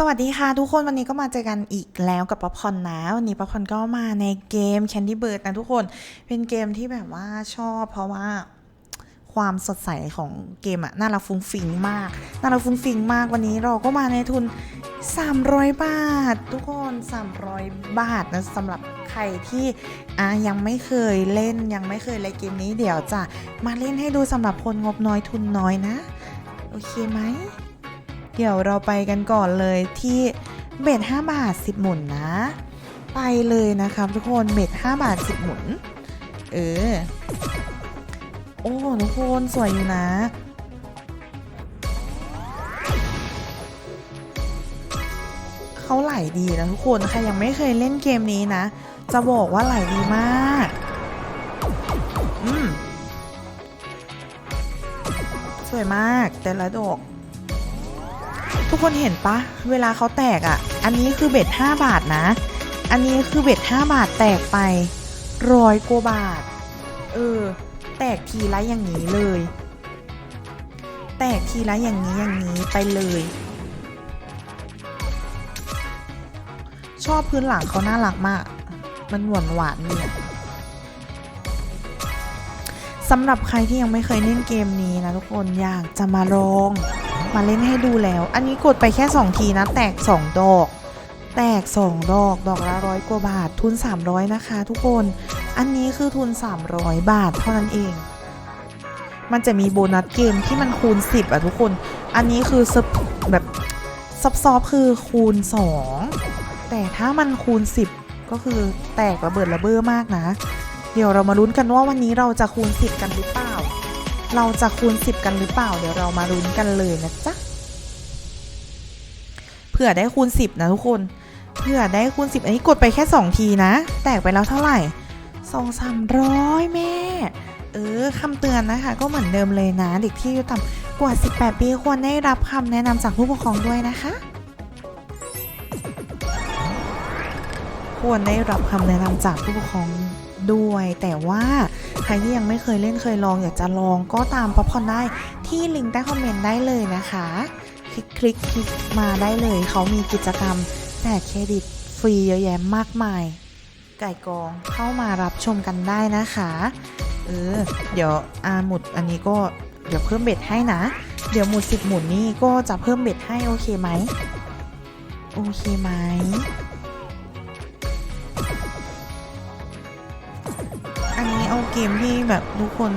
สวัสดีค่ะทุกคนวันนี้ก็มาเจอกันอีกแล้วกับป๊อปคอร์นนะ วันนี้ป๊อปคอร์นก็มาในเกม Candy Bird นะทุกคนเป็นเกมที่แบบว่าชอบเพราะว่าความสดใสของเกมอะน่ารักฟุ้งฟิงมากน่ารักฟุ้งฟิงมากวันนี้เราก็มาในทุน 300 บาท ทุกคน 300 บาทนะสำหรับใครที่อะยังไม่เคยเล่นยังไม่เคยเล่นเกมนี้เดี๋ยวจะมาเล่นให้ดูสำหรับคนงบน้อยทุนน้อยนะ โอเคไหม เดี๋ยวเราไปกันก่อนเลยที่เบ็ด5บาท 10 หมุนนะ ไปเลยนะครับทุกคนเบ็ด5บาท 10 หมุน เออ โอ้ทุกคนสวยอยู่นะเขาไหลดีนะทุกคนใครยังไม่เคยเล่นเกมนี้นะ จะบอกว่าไหลดีมาก อืม สวยมากแต่ละดอก ทุกคนเห็นปะเวลาเขาแตกอะ่ะ อันนี้คือเบ็ด5บาทนะ อันนี้คือเบ็ด5บาทแตกไปร้อยกว่าบาท เออ แตกทีละอย่างนี้เลย แตกทีละอย่างนี้อย่างนี้ไปเลย ชอบพื้นหลังเขาน่ารักมาก มันหวานหวานเนี่ยสำหรับใครที่ยังไม่เคยเล่นเกมนี้นะทุกคนอยากจะมาลอง มาเล่นให้ดูแล้ว อันนี้กดไปแค่ 2 ทีนะ แตก 2 ดอก แตก 2 ดอก ดอกละร้อยกว่าบาท ทุน 300 นะคะ ทุกคน อันนี้คือทุน 300 บาทเท่านั้นเอง มันจะมีโบนัสเกมที่มันคูณ 10อะทุกคน อันนี้คือแบบซับซอบคือคูณ 2 แต่ถ้ามันคูณ 10 ก็คือแตกระเบิดระเบ้อมากนะ เดี๋ยวเรามาลุ้นกันว่าวันนี้เราจะคูณ 10 กันหรือเปล่า เราจะคูณ 10 กันหรือเปล่า เดี๋ยวเรามาลุ้นกันเลยนะจ๊ะเผื่อได้คูณ 10 นะทุกคนเผื่อได้คูณ 10 อันนี้กดไปแค่ 2 ทีนะ แตกไปแล้วเท่าไหร่2 300แม่ เออคำเตือนนะคะ ก็เหมือนเดิมเลยนะ เด็กที่อายุต่ำกว่า 18 ปีควรได้รับคำแนะนำจากผู้ปกครองด้วยนะคะ ควรได้รับคำแนะนำจากผู้ปกครอง ด้วย แต่ว่าใครที่ยังไม่เคยเล่นเคยลองอยากจะลองก็ตามป๊อปคอนได้ที่ลิงก์ใต้คอมเมนต์ได้เลยนะคะ คลิกคลิกคลิกมาได้เลย เขามีกิจกรรมแจกเครดิตฟรีเยอะแยะมากมาย ไก่กองเข้ามารับชมกันได้นะคะเออเดี๋ยวอาหมุดอันนี้ก็เดี๋ยวเพิ่มเบ็ดให้นะ เดี๋ยวหมุดสิบหมุดนี่ก็จะเพิ่มเบ็ดให้โอเคไหมโอเคไหม นี้เอาเกมที่แบบทุกคน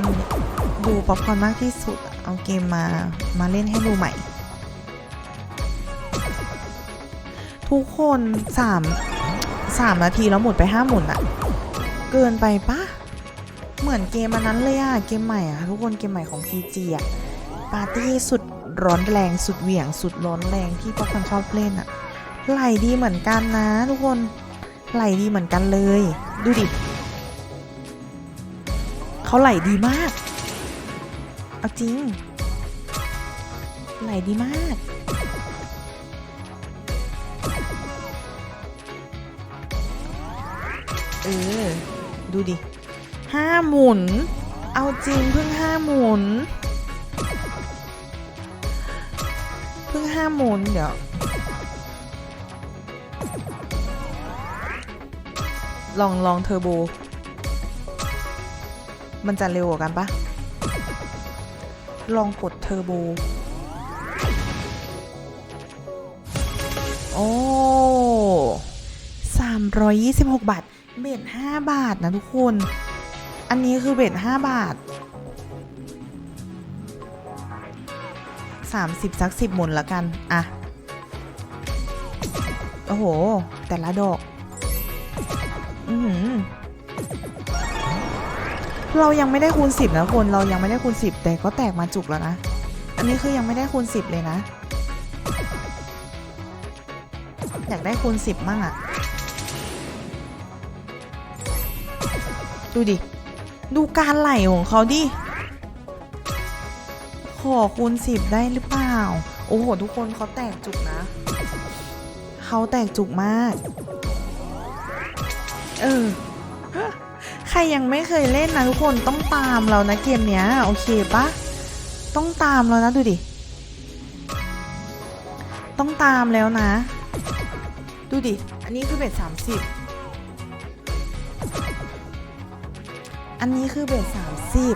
ดูป๊อปคอนมากที่สุด เอาเกมมามาเล่นให้ดูใหม่ ทุกคนสามสามนาทีแล้วหมุนไปห้าหมุนอะเกินไปปะเหมือนเกมอันนั้นเลยอะเกมใหม่อะทุกคนเกมใหม่ของ PG อะปาร์ตี้สุดร้อนแรงสุดเหวี่ยงสุดร้อนแรงที่ป๊อปคอนชอบเล่นอะไหลดีเหมือนกันนะทุกคนไหลดีเหมือนกันเลย ดูดิ เขาไหลดีมาก เอาจริง ไหลดีมาก เออ ดูดิห้าหมุน เอาจริงเพิ่งห้าหมุน เพิ่งห้าหมุนเดี๋ยวลองลองเทอร์โบ มันจะเร็วกว่ากันปะลองกดเทอร์โบ โอ้สามร้อยยี่สิบหกบาท เบ็ดห้าบาทนะทุกคน อันนี้คือเบ็ดห้าบาทสามสิบสักสิบหมุนละกัน อะ โอ้โห แต่ละดอก อือหือ เรายังไม่ได้คูณ 10 นะคนเรายังไม่ได้คูณ 10 แต่ก็แตกมาจุกแล้วนะ อันนี้คือยังไม่ได้คูณ 10 เลยนะ อยากได้คูณ 10 มั่งอะดูดิ ดูการไหลของเขาดิ ขอคูณ 10 ได้หรือเปล่า โอ้โห ทุกคนเขาแตกจุกนะ เขาแตกจุกมาก เออ ใครยังไม่เคยเล่นนะทุกคนต้องตามเรานะเกมเนี้ยโอเคปะต้องตามเรานะดูดิ ต้องตามแล้วนะ ดูดิ อันนี้คือเบ็ดสามสิบอันนี้คือเบ็ดสามสิบ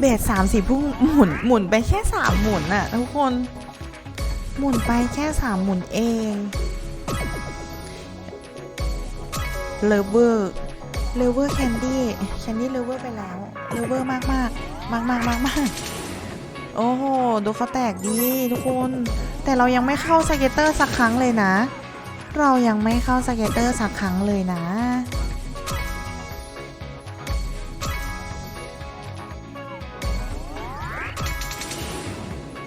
เบสสามสิบพุ่งหมุนหมุนไปแค่สามหมุนน่ะทุกคน หมุนไปแค่สามหมุนเองเลเวอร์เลเวอร์แคนดี้แคนดี้เลเวอร์ไปแล้วเลเวอร์มากมากมากมากมากมากโอ้โหดูเขาแตกดีทุกคน แต่เรายังไม่เข้าสเก็ตเตอร์สักครั้งเลยนะ เรายังไม่เข้าสเก็ตเตอร์สักครั้งเลยนะ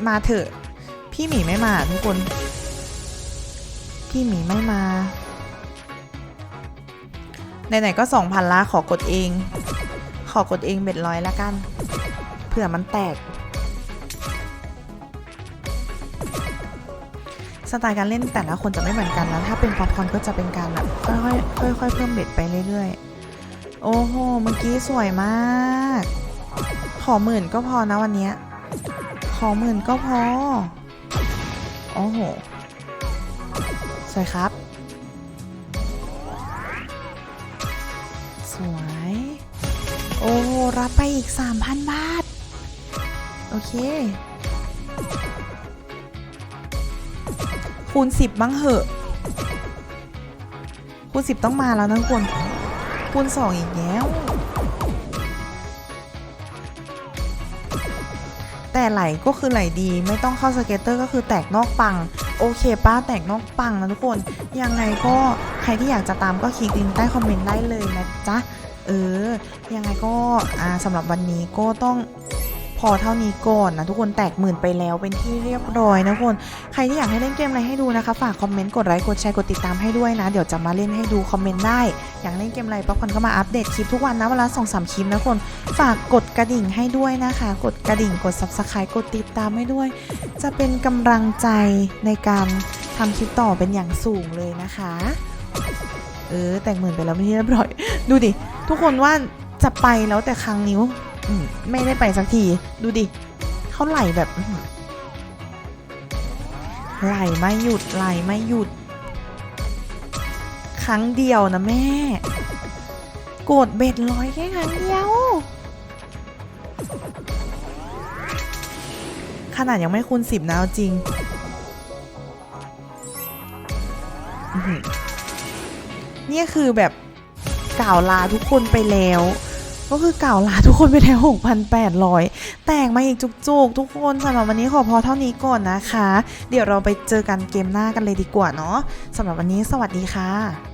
มาเถอะ พี่หมีไม่มาทุกคน พี่หมีไม่มาไหนๆก็สองพันละขอกดเอง ขอกดเองเบ็ดร้อยละกัน เผื่อมันแตก สไตล์การเล่นแต่ละคนจะไม่เหมือนกันแล้วถ้าเป็นป๊อปคอร์นก็จะเป็นการแบบค่อยๆค่อยๆเพิ่มเบ็ดไปเรื่อยๆ โอ้โห เมื่อกี้สวยมาก ขอหมื่นก็พอนะวันเนี้ย อหมื่นก็พอ โอ้โห สวยครับ สวย โอ้ รับไปอีก 3,000 บาท โอเค คูณ 10 บ้างเหอะ คูณ 10 ต้องมาแล้วนะทุกคนคูณ 2 อีกแล้ว แต่ไหลก็คือไหลดี ไม่ต้องเข้าสเก็ตเตอร์ก็คือแตกนอกปัง โอเคป้าแตกนอกปังนะทุกคน ยังไงก็ใครที่อยากจะตามก็คลิกลิงก์ใต้คอมเมนต์ได้เลยนะจ๊ะ เออ ยังไงก็อ่าสำหรับวันนี้ก็ต้อง พอเท่านี้ก่อนนะทุกคนแตกหมื่นไปแล้วเป็นที่เรียบร้อยนะคนใครที่อยากให้เล่นเกมอะไรให้ดูนะคะ ฝากคอมเมนต์กดไลค์กดแชร์กดติดตามให้ด้วยนะ เดี๋ยวจะมาเล่นให้ดูคอมเมนต์ได้ อยากเล่นเกมอะไรป๊อปคอนก็มาอัปเดตคลิปทุกวันนะเวลาสองสามคลิปนะคนฝากกดกระดิ่งให้ด้วยนะคะ กดกระดิ่งกด subscribe กดติดตามให้ด้วย จะเป็นกำลังใจในการทำคลิปต่อเป็นอย่างสูงเลยนะคะเออแต่งหมื่นไปแล้วไม่เรียบร้อย ดูดิ ทุกคนว่าจะไปแล้วแต่ครั้งนิ้ว ไม่ได้ไปสักที ดูดิเขาไหลแบบไหลไม่หยุดไหลไม่หยุด ครั้งเดียวนะแม่ กดเบ็ดร้อยแค่ครั้งเดียว ขนาดยังไม่คูณสิบนะเอาจริงเนี่ยคือแบบกล่าวลาทุกคนไปแล้ว ก็คือกล่าวลาทุกคนไปแล้ว6,800 แตกมาอีกจุกๆ ทุกคนสำหรับวันนี้ขอพอเท่านี้ก่อนนะคะ เดี๋ยวเราไปเจอกันเกมหน้ากันเลยดีกว่าเนาะสำหรับวันนี้สวัสดีค่ะ